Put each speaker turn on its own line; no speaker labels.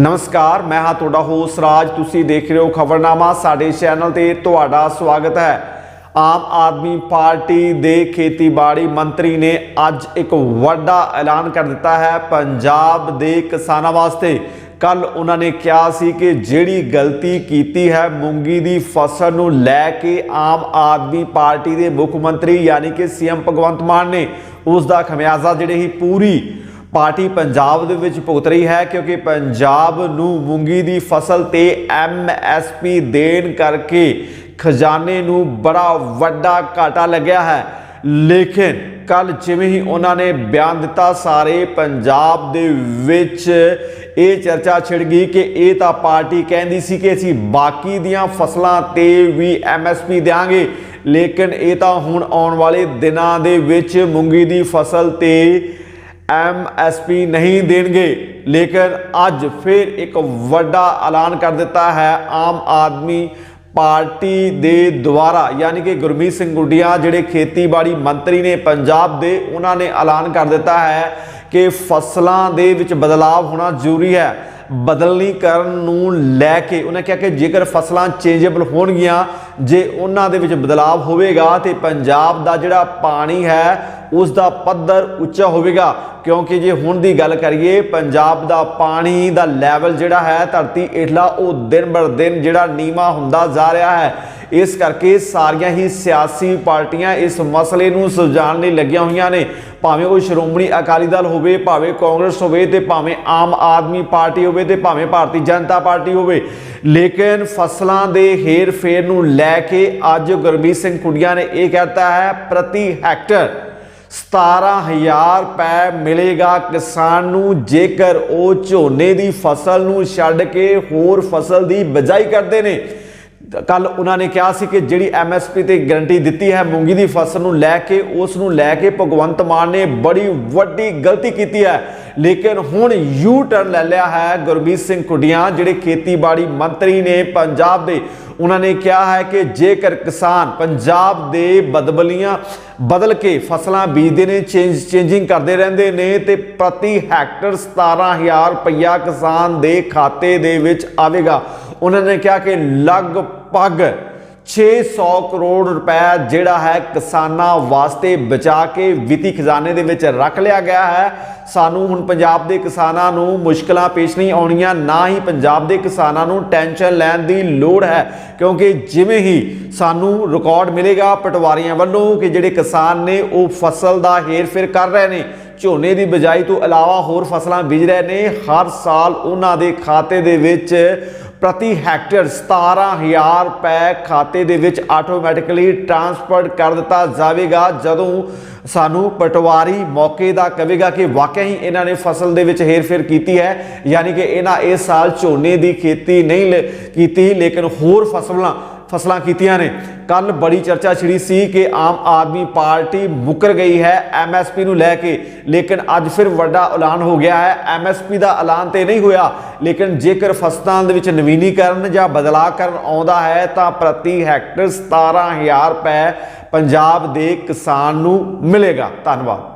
ਨਮਸਕਾਰ, ਮੈਂ ਹਾਂ ਤੁਹਾਡਾ ਹੋਸਟ ਰਾਜ। ਤੁਸੀਂ ਦੇਖ ਰਹੇ ਹੋ ਖਬਰਨਾਮਾ, ਸਾਡੇ ਚੈਨਲ ਤੇ ਤੁਹਾਡਾ ਸਵਾਗਤ ਹੈ। ਆਮ ਆਦਮੀ ਪਾਰਟੀ ਦੇ ਖੇਤੀਬਾੜੀ ਮੰਤਰੀ ਨੇ ਅੱਜ ਇੱਕ ਵੱਡਾ ਐਲਾਨ ਕਰ ਦਿੱਤਾ ਹੈ ਪੰਜਾਬ ਦੇ ਕਿਸਾਨਾਂ ਵਾਸਤੇ। ਕੱਲ ਉਹਨਾਂ ਨੇ ਕਿਹਾ ਸੀ ਕਿ ਜਿਹੜੀ ਗਲਤੀ ਕੀਤੀ ਹੈ, ਮੂੰਗੀ ਦੀ ਫਸਲ ਨੂੰ ਲੈ ਕੇ ਆਮ ਆਦਮੀ ਪਾਰਟੀ ਦੇ ਮੁੱਖ ਮੰਤਰੀ, ਯਾਨੀ ਕਿ ਸੀਐਮ ਭਗਵੰਤ ਮਾਨ ਨੇ ਉਸ ਦਾ ਖਮਿਆਜ਼ਾ ਜਿਹੜੇ ਹੀ ਪੂਰੀ ਪਾਰਟੀ ਪੰਜਾਬ ਦੇ ਵਿੱਚ ਭੁਗਤ ਰਹੀ ਹੈ ਕਿਉਂਕਿ ਪੰਜਾਬ ਨੂੰ ਮੂੰਗੀ ਦੀ ਫਸਲ ਤੇ ਐਮਐਸਪੀ ਦੇਣ ਕਰਕੇ ਖਜ਼ਾਨੇ ਨੂੰ ਬੜਾ ਵੱਡਾ ਘਾਟਾ ਲੱਗਿਆ ਹੈ। ਲੇਕਿਨ ਕੱਲ ਜਿਵੇਂ ਹੀ ਉਹਨਾਂ ਨੇ ਬਿਆਨ ਦਿੱਤਾ, ਸਾਰੇ ਪੰਜਾਬ ਦੇ ਵਿੱਚ ਇਹ ਚਰਚਾ ਛਿੜ ਗਈ ਕਿ ਇਹ ਤਾਂ ਪਾਰਟੀ ਕਹਿੰਦੀ ਸੀ ਕਿ ਅਸੀਂ ਬਾਕੀ ਦੀਆਂ ਫਸਲਾਂ ਤੇ ਵੀ ਐਮਐਸਪੀ ਦੇਾਂਗੇ ਲੇਕਿਨ ਇਹ ਤਾਂ ਹੁਣ ਆਉਣ ਵਾਲੇ ਦਿਨਾਂ ਦੇ ਵਿੱਚ ਮੂੰਗੀ ਦੀ ਫਸਲ ਤੇ ਐਮਐਸਪੀ ਨਹੀਂ ਦੇਣਗੇ। ਲੇਕਿਨ ਅੱਜ ਫਿਰ ਇੱਕ ਵੱਡਾ ਐਲਾਨ ਕਰ ਦਿੱਤਾ ਹੈ। ਆਮ ਆਦਮੀ ਪਾਰਟੀ ਦੇ ਦੁਆਰਾ, ਯਾਨੀ ਕਿ ਗੁਰਮੀਤ ਸਿੰਘ ਗੁੱਡੀਆਂ, ਜਿਹੜੇ ਖੇਤੀਬਾੜੀ ਮੰਤਰੀ ਨੇ ਪੰਜਾਬ ਦੇ, ਉਹਨਾਂ ਨੇ ਐਲਾਨ ਕਰ ਦਿੱਤਾ ਹੈ ਕਿ ਫਸਲਾਂ ਦੇ ਵਿੱਚ ਬਦਲਾਅ ਹੋਣਾ ਜ਼ਰੂਰੀ ਹੈ। ਬਦਲਣੀ ਕਰਨ ਨੂੰ ਲੈ ਕੇ, ਉਹਨਾਂ ਕਿਹਾ ਕਿ ਜੇਕਰ ਫਸਲਾਂ ਚੇਂਜੇਬਲ ਹੋਣਗੀਆਂ, ਜੇ ਉਹਨਾਂ ਦੇ ਵਿੱਚ ਬਦਲਾਅ ਹੋਵੇਗਾ ਤੇ ਪੰਜਾਬ ਦਾ ਜਿਹੜਾ ਪਾਣੀ ਹੈ, ਉਸ ਦਾ ਪੱਧਰ ਉੱਚਾ ਹੋਵੇਗਾ। ਕਿਉਂਕਿ ਜੇ ਹੁਣ ਦੀ ਗੱਲ ਕਰੀਏ, ਪੰਜਾਬ ਦਾ ਪਾਣੀ ਦਾ ਲੈਵਲ ਜਿਹੜਾ ਹੈ, ਧਰਤੀ ਹੇਠਲਾ ਉਹ ਦਿਨ ਬਰ ਦਿਨ ਜਿਹੜਾ ਨੀਵਾ ਹੁੰਦਾ ਜਾ ਰਿਹਾ ਹੈ। ਇਸ ਕਰਕੇ ਸਾਰੀਆਂ ਹੀ ਸਿਆਸੀ ਪਾਰਟੀਆਂ ਇਸ ਮਸਲੇ ਨੂੰ ਸੁਲਝਾਉਣ ਲਈ ਲੱਗੀਆਂ ਹੋਈਆਂ ਨੇ। ਭਾਵੇਂ ਉਹ ਸ਼੍ਰੋਮਣੀ ਅਕਾਲੀ ਦਲ ਹੋਵੇ, ਭਾਵੇਂ ਕਾਂਗਰਸ ਹੋਵੇ ਤੇ ਭਾਵੇਂ ਆਮ ਆਦਮੀ ਪਾਰਟੀ ਹੋਵੇ ਤੇ ਭਾਵੇਂ ਭਾਰਤੀ ਜਨਤਾ ਪਾਰਟੀ ਹੋਵੇ। ਲੇਕਿਨ ਫਸਲਾਂ ਦੇ ਹੇਰ ਫੇਰ ਨੂੰ ਲੈ ਕੇ ਅੱਜ ਗੁਰਮੀਤ ਸਿੰਘ ਕੁੜੀਆਂ ਨੇ ਇਹ ਕਹਿਤਾ ਹੈ, ਪ੍ਰਤੀ ਹੈਕਟਰ 17000 ਰੁਪਏ ਮਿਲੇਗਾ ਕਿਸਾਨ ਨੂੰ, ਜੇਕਰ ਉਹ ਝੋਨੇ ਦੀ ਫਸਲ ਨੂੰ ਛੱਡ ਕੇ ਹੋਰ ਫਸਲ ਦੀ ਬਜਾਈ ਕਰਦੇ ਨੇ। ਕੱਲ ਉਹਨਾਂ ਨੇ ਕਿਹਾ ਸੀ ਕਿ ਜਿਹੜੀ ਐਮਐਸਪੀ ਤੇ ਗਾਰੰਟੀ ਦਿੱਤੀ ਹੈ, ਮੂੰਗੀ ਦੀ ਫਸਲ ਨੂੰ ਲੈ ਕੇ, ਉਸ ਨੂੰ ਲੈ ਕੇ ਭਗਵੰਤ ਮਾਨ ਨੇ ਬੜੀ ਵੱਡੀ ਗਲਤੀ ਕੀਤੀ ਹੈ। ਲੇਕਿਨ ਹੁਣ ਯੂ ਟਰਨ ਲੈ ਲਿਆ ਹੈ ਗੁਰਮੀਤ ਸਿੰਘ ਕੁੱਡੀਆਂ, ਜਿਹੜੇ ਖੇਤੀਬਾੜੀ ਮੰਤਰੀ ਨੇ ਪੰਜਾਬ ਦੇ। ਉਹਨਾਂ ਨੇ ਕਿਹਾ ਹੈ ਕਿ ਜੇਕਰ ਕਿਸਾਨ ਪੰਜਾਬ ਦੇ ਬਦਬਲੀਆਂ ਬਦਲ ਕੇ ਫਸਲਾਂ ਬੀਜਦੇ ਨੇ ਚੇਂਜ ਚੇਂਜਿੰਗ ਕਰਦੇ ਰਹਿੰਦੇ ਨੇ ਤੇ ਪ੍ਰਤੀ ਹੈਕਟਰ 17000 ਰੁਪਇਆ ਕਿਸਾਨ ਦੇ ਖਾਤੇ ਦੇ ਵਿੱਚ ਆਵੇਗਾ। ਉਹਨਾਂ ਨੇ ਕਿਹਾ ਕਿ ਲਗਭਗ 600 ਕਰੋੜ ਰੁਪਏ ਜਿਹੜਾ ਹੈ ਕਿਸਾਨਾਂ ਵਾਸਤੇ ਬਚਾ ਕੇ ਵਿੱਤੀ ਖਜ਼ਾਨੇ ਦੇ ਵਿੱਚ ਰੱਖ ਲਿਆ ਗਿਆ ਹੈ। ਸਾਨੂੰ ਹੁਣ ਪੰਜਾਬ ਦੇ ਕਿਸਾਨਾਂ ਨੂੰ ਮੁਸ਼ਕਲਾਂ ਪੇਸ਼ ਨਹੀਂ ਆਉਣੀਆਂ, ਨਾ ਹੀ ਪੰਜਾਬ ਦੇ ਕਿਸਾਨਾਂ ਨੂੰ ਟੈਨਸ਼ਨ ਲੈਣ ਦੀ ਲੋੜ ਹੈ। ਕਿਉਂਕਿ ਜਿਵੇਂ ਹੀ ਸਾਨੂੰ ਰਿਕਾਰਡ ਮਿਲੇਗਾ ਪਟਵਾਰੀਆਂ ਵੱਲੋਂ ਕਿ ਜਿਹੜੇ ਕਿਸਾਨ ਨੇ ਉਹ ਫਸਲ ਦਾ ਹੇਰਫੇਰ ਕਰ ਰਹੇ ਨੇ, ਝੋਨੇ ਦੀ ਬਜਾਈ ਤੋਂ ਇਲਾਵਾ ਹੋਰ ਫਸਲਾਂ ਬੀਜ ਰਹੇ ਨੇ, ਹਰ ਸਾਲ ਉਹਨਾਂ ਦੇ ਖਾਤੇ ਦੇ ਵਿੱਚ ਪ੍ਰਤੀ ਹੈਕਟਰ 17000 ਰੁਪਏ ਖਾਤੇ ਦੇ ਵਿੱਚ ਆਟੋਮੈਟਿਕਲੀ ਟ੍ਰਾਂਸਫਰ ਕਰ ਦਿੱਤਾ ਜਾਵੇਗਾ, ਜਦੋਂ ਸਾਨੂੰ ਪਟਵਾਰੀ ਮੌਕੇ ਦਾ ਕਹੇਗਾ ਕਿ ਵਾਕਿਆ ਹੀ ਇਹਨਾਂ ਨੇ ਫਸਲ ਦੇ ਵਿੱਚ ਹੇਰਫੇਰ ਕੀਤੀ ਹੈ, ਯਾਨੀ ਕਿ ਇਹਨਾਂ ਇਸ ਸਾਲ ਝੋਨੇ ਦੀ ਖੇਤੀ ਨਹੀਂ ਲ- ਕੀਤੀ, ਲੇਕਿਨ ਹੋਰ ਫਸਲਾਂ ਫਸਲਾਂ ਕੀਤੀਆਂ ਨੇ। ਕੱਲ ਬੜੀ ਚਰਚਾ ਛਿੜੀ ਸੀ ਕਿ ਆਮ ਆਦਮੀ ਪਾਰਟੀ ਮੁਕਰ ਗਈ ਹੈ ਐਮਐਸਪੀ ਨੂੰ ਲੈ ਕੇ। ਲੇਕਿਨ ਅੱਜ ਫਿਰ ਵੱਡਾ ਐਲਾਨ ਹੋ ਗਿਆ ਹੈ। ਐਮਐਸਪੀ ਦਾ ਐਲਾਨ ਤੇ ਨਹੀਂ ਹੋਇਆ। ਲੇਕਿਨ ਜੇਕਰ ਫਸਲਾਂ ਦੇ ਵਿੱਚ ਨਵੀਨੀਕਰਨ ਜਾਂ ਬਦਲਾਅ ਕਰਨ ਆਉਂਦਾ ਹੈ, ਤਾਂ ਪ੍ਰਤੀ ਹੈਕਟਰ 17000 ਰੁਪਏ ਪੰਜਾਬ ਦੇ ਕਿਸਾਨ ਨੂੰ ਮਿਲੇਗਾ। ਧੰਨਵਾਦ।